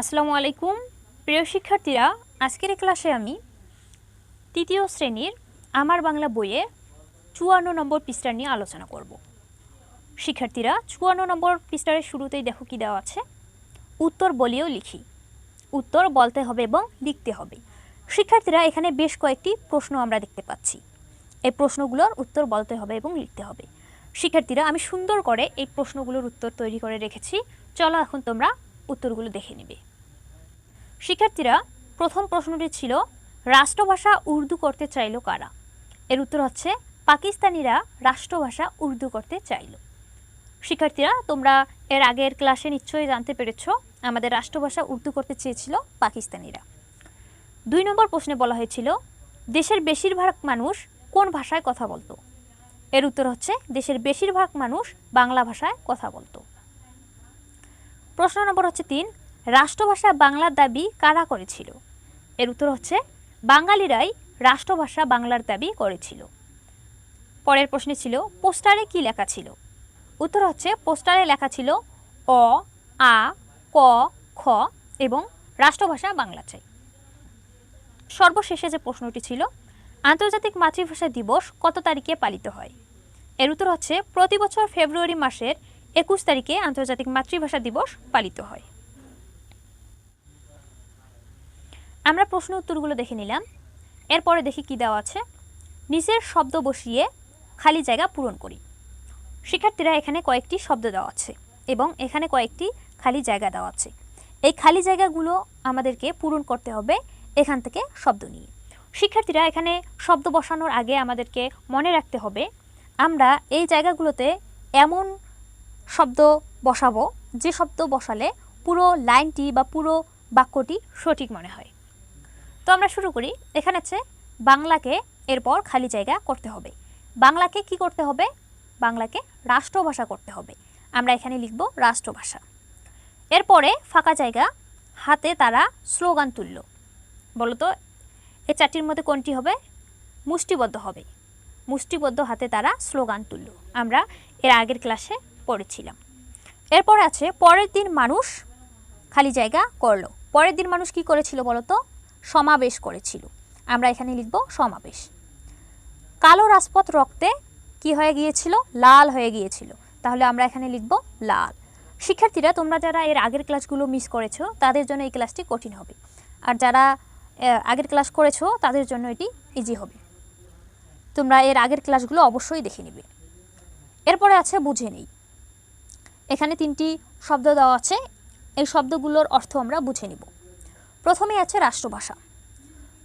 আসসালামু আলাইকুম। প্রিয় শিক্ষার্থীরা, আজকের ক্লাসে আমি তৃতীয় শ্রেণির আমার বাংলা বইয়ে চুয়ান্ন নম্বর পৃষ্ঠা নিয়ে আলোচনা করব। শিক্ষার্থীরা, চুয়ান্ন নম্বর পৃষ্ঠার শুরুতেই দেখো কি দেওয়া আছে? উত্তর বলিও লিখি। উত্তর বলতে হবে এবং লিখতে হবে। শিক্ষার্থীরা, এখানে বেশ কয়েকটি প্রশ্ন আমরা দেখতে পাচ্ছি। এই প্রশ্নগুলোর উত্তর বলতে হবে এবং লিখতে হবে। শিক্ষার্থীরা, আমি সুন্দর করে এই প্রশ্নগুলোর উত্তর তৈরি করে রেখেছি। চলো এখন তোমরা উত্তরগুলো দেখে নেবে। শিক্ষার্থীরা, প্রথম প্রশ্নটি ছিল, রাষ্ট্রভাষা উর্দু করতে চাইলো কারা? এর উত্তর হচ্ছে, পাকিস্তানিরা রাষ্ট্রভাষা উর্দু করতে চাইলো। শিক্ষার্থীরা, তোমরা এর আগের ক্লাসে নিশ্চয়ই জানতে পেরেছ, আমাদের রাষ্ট্রভাষা উর্দু করতে চেয়েছিল পাকিস্তানিরা। দুই নম্বর প্রশ্নে বলা হয়েছিল, দেশের বেশিরভাগ মানুষ কোন ভাষায় কথা বলতো? এর উত্তর হচ্ছে, দেশের বেশিরভাগ মানুষ বাংলা ভাষায় কথা বলতো। প্রশ্ন নম্বর হচ্ছে তিন, রাষ্ট্রভাষা বাংলার দাবি কারা করেছিল? এর উত্তর হচ্ছে, বাঙালিরাই রাষ্ট্রভাষা বাংলার দাবি করেছিল। পরের প্রশ্নে ছিল, পোস্টারে কি লেখা ছিল? উত্তর হচ্ছে, পোস্টারে লেখা ছিল অ, আ, ক, খ এবং রাষ্ট্রভাষা বাংলা চাই। সর্বশেষে যে প্রশ্নটি ছিল, আন্তর্জাতিক মাতৃভাষা দিবস কত তারিখে পালিত হয়? এর উত্তর হচ্ছে, প্রতি বছর ফেব্রুয়ারি মাসের একুশ তারিখে আন্তর্জাতিক মাতৃভাষা দিবস পালিত হয়। আমরা প্রশ্ন উত্তরগুলো দেখে নিলাম। এরপরে দেখি কি দেওয়া আছে। নিচের শব্দ বসিয়ে খালি জায়গা পূরণ করি। শিক্ষার্থীরা এখানে কয়েকটি শব্দ দেওয়া আছে এবং এখানে কয়েকটি খালি জায়গা দেওয়া আছে। এই খালি জায়গাগুলো আমাদেরকে পূরণ করতে হবে এখান থেকে শব্দ নিয়ে। শিক্ষার্থীরা এখানে শব্দ বসানোর আগে আমাদেরকে মনে রাখতে হবে, আমরা এই জায়গাগুলোতে এমন শব্দ বসাবো। যে শব্দ বসালে পুরো লাইনটি বা পুরো বাক্যটি সঠিক মনে হয়। তো আমরা শুরু করি। এখানে আছে, বাংলাকে এরপর খালি জায়গা করতে হবে। বাংলাকে কি করতে হবে? বাংলাকে রাষ্ট্রভাষা করতে হবে। আমরা এখানে লিখব রাষ্ট্রভাষা। এরপরে ফাঁকা জায়গা, হাতে তারা স্লোগান তুলল। বলতো এ চারটির মধ্যে কোনটি হবে? মুষ্টিবদ্ধ হবে। মুষ্টিবদ্ধ হাতে তারা স্লোগান তুলল। আমরা এর আগের ক্লাসে পড়েছিলাম। এরপর আছে, পরের দিন মানুষ খালি জায়গা করল। পরের দিন মানুষ কি করেছিল বলতো? সমাবেশ করেছিল। আমরা এখানে লিখব সমাবেশ। কালো রাজপথ রক্তে কি হয়ে গিয়েছিল? লাল হয়ে গিয়েছিল। তাহলে আমরা এখানে লিখব লাল। শিক্ষার্থীরা, তোমরা যারা এর আগের ক্লাসগুলো মিস করেছ, তাদের জন্য এই ক্লাসটি কঠিন হবে। আর যারা আগের ক্লাস করেছ, তাদের জন্য এটি ইজি হবে। তোমরা এর আগের ক্লাসগুলো অবশ্যই দেখে নিবে। এরপরে আছে, বুঝে নেই। এখানে তিনটি শব্দ দেওয়া আছে। এই শব্দগুলোর অর্থ আমরা বুঝে নিব। প্রথমে আছে রাষ্ট্রভাষা।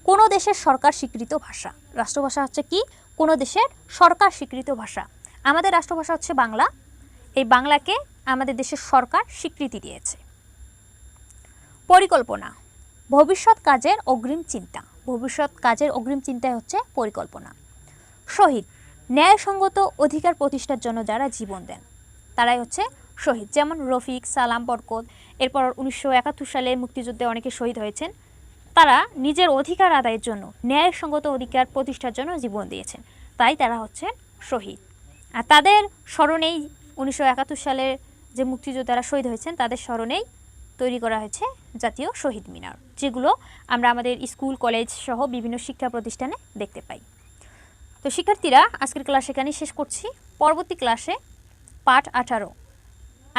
কোনো দেশের সরকার স্বীকৃত ভাষা। রাষ্ট্রভাষা হচ্ছে কি? কোনো দেশের সরকার স্বীকৃত ভাষা। আমাদের রাষ্ট্রভাষা হচ্ছে বাংলা। এই বাংলাকে আমাদের দেশের সরকার স্বীকৃতি দিয়েছে। পরিকল্পনা। ভবিষ্যৎ কাজের অগ্রিম চিন্তা। ভবিষ্যৎ কাজের অগ্রিম চিন্তাই হচ্ছে পরিকল্পনা। শহীদ। ন্যায়সঙ্গত অধিকার প্রতিষ্ঠার জন্য যারা জীবন দেন, তারাই হচ্ছে শহীদ, যেমন রফিক, সালাম, বরকত। এরপর উনিশশো একাত্তর সালে মুক্তিযুদ্ধে অনেকে শহীদ হয়েছেন। তারা নিজের অধিকার আদায়ের জন্য, ন্যায়সঙ্গত অধিকার প্রতিষ্ঠার জন্য জীবন দিয়েছেন। তাই তারা হচ্ছেন শহীদ। আর তাদের স্মরণেই উনিশশো একাত্তর সালের যে মুক্তিযোদ্ধারা শহীদ হয়েছেন, তাদের স্মরণেই তৈরি করা হয়েছে জাতীয় শহীদ মিনার, যেগুলো আমরা আমাদের স্কুল, কলেজ সহ বিভিন্ন শিক্ষা প্রতিষ্ঠানে দেখতে পাই। তো শিক্ষার্থীরা, আজকের ক্লাস এখানেই শেষ করছি। পরবর্তী ক্লাসে পাঠ আঠারো।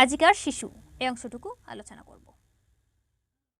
আজিকার শিশু। এই অংশটুকু আলোচনা করব।